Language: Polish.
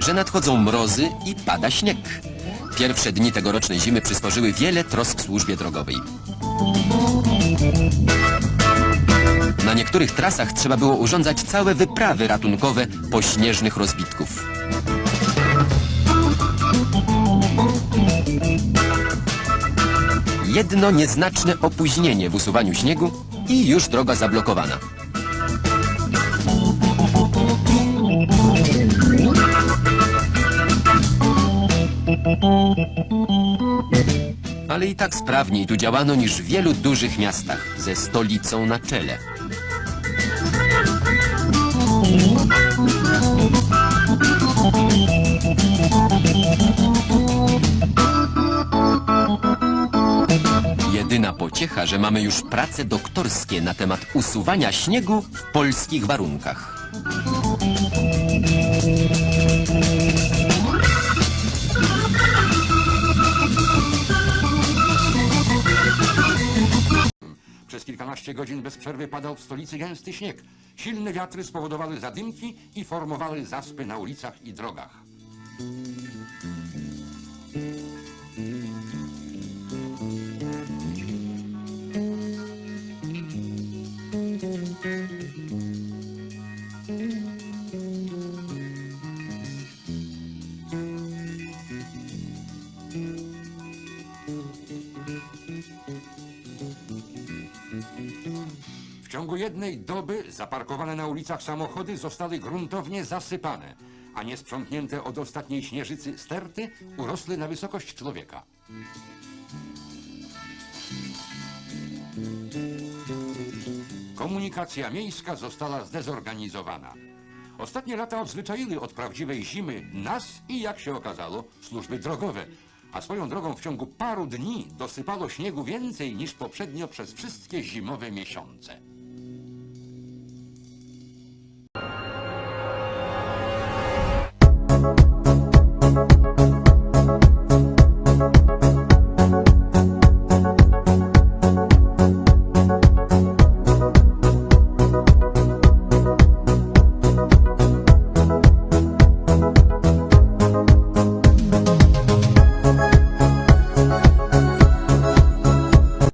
że nadchodzą mrozy i pada śnieg. Pierwsze dni tegorocznej zimy przysporzyły wiele trosk służbie drogowej. Na niektórych trasach trzeba było urządzać całe wyprawy ratunkowe po śnieżnych rozbitków. Jedno nieznaczne opóźnienie w usuwaniu śniegu i już droga zablokowana. Ale i tak sprawniej tu działano niż w wielu dużych miastach, ze stolicą na czele. Jedyna pociecha, że mamy już prace doktorskie na temat usuwania śniegu w polskich warunkach. Przez kilkanaście godzin bez przerwy padał w stolicy gęsty śnieg. Silne wiatry spowodowały zadymki i formowały zaspy na ulicach i drogach. W ciągu jednej doby zaparkowane na ulicach samochody zostały gruntownie zasypane, a niesprzątnięte od ostatniej śnieżycy sterty urosły na wysokość człowieka. Komunikacja miejska została zdezorganizowana. Ostatnie lata odzwyczaiły od prawdziwej zimy nas i, jak się okazało, służby drogowe. A swoją drogą w ciągu paru dni dosypało śniegu więcej niż poprzednio przez wszystkie zimowe miesiące.